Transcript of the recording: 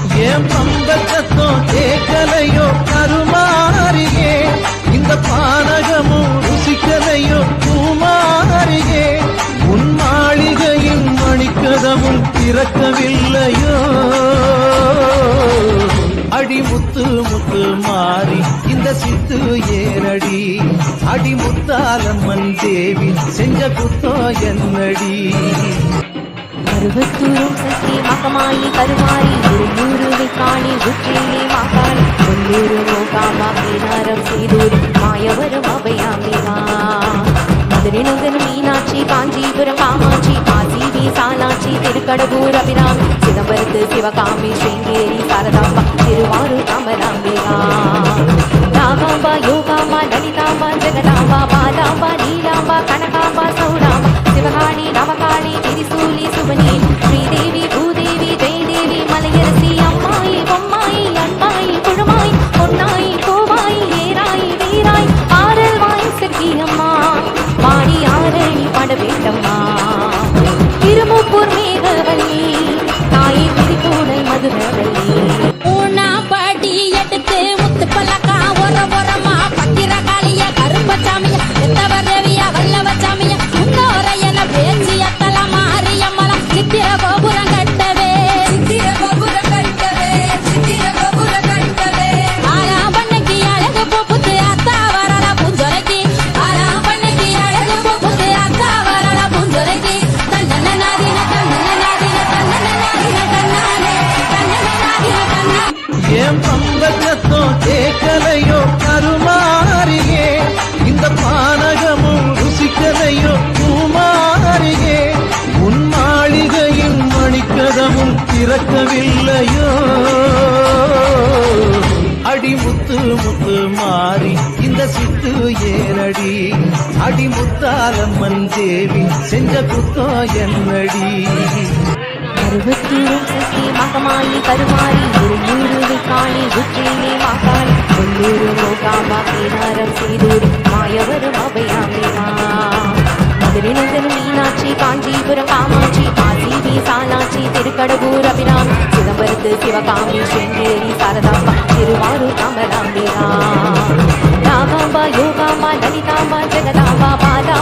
ஏன் பம்பக்கத்தம் கேட்கலையோ கருமாறியே இந்த பானகமும் ருசிக்கலையோ பூமாறியே உன் மாளிகையின் மணிக்கதவும் திறக்கவில்லையோ. அடி முத்து முத்து மாறி இந்த சித்து ஏனடி அடி முத்தாலம்மன் தேவி செஞ்ச குத்தோ என்னடி. அறுபத்தூரும் சஸ்தி மகமாயி கருமாரி ஒரு காணி உச்சிலே மாகாணி. கொல்லூரு மோகாமா பீனாரம் சீதூரி மாயவரும் அபயாமிவா மதுரை நந்தன் மீனாட்சி காஞ்சிபுரம் காமாட்சி காசி சாலாட்சி திருக்கடபூர் அபிராமி சிதம்பரத்து சிவகாமி ஸ்ருங்கேரி சாரதாம்பா திருவாரூர் அமராம்பிகா есть ஏன் பம்பக்கத்தம் கேட்கலையோ கருமாறியே. இந்த பானகமும் ருசிக்கலையோ பூமாறியே. உன் மாளிகையின் மணிக்கதமும் திறக்கவில்லையோ. அடிமுத்து முத்து மாறி இந்த சித்து ஏறடி. அடிமுத்தாலம்மன் தேவி செஞ்ச குத்தோ என்னடி. அறுபத்தூரும் சக்தி மகமாயி கருமாரி ஒரு உச்சினி காணி மாகாணி கொல்லூரு மோகாமா பீனாரம் செய்தூரி மாயவரும் அபயாமிவா மதுரை நந்தன் மீனாட்சி காஞ்சிபுரம் காமாட்சி காசி சாலாட்சி திருக்கடபூர் அபிராமி சிதம்பரத்து சிவகாமி செங்கேரி சாரதாம்பா திருவாரூர் அமராம்பிகா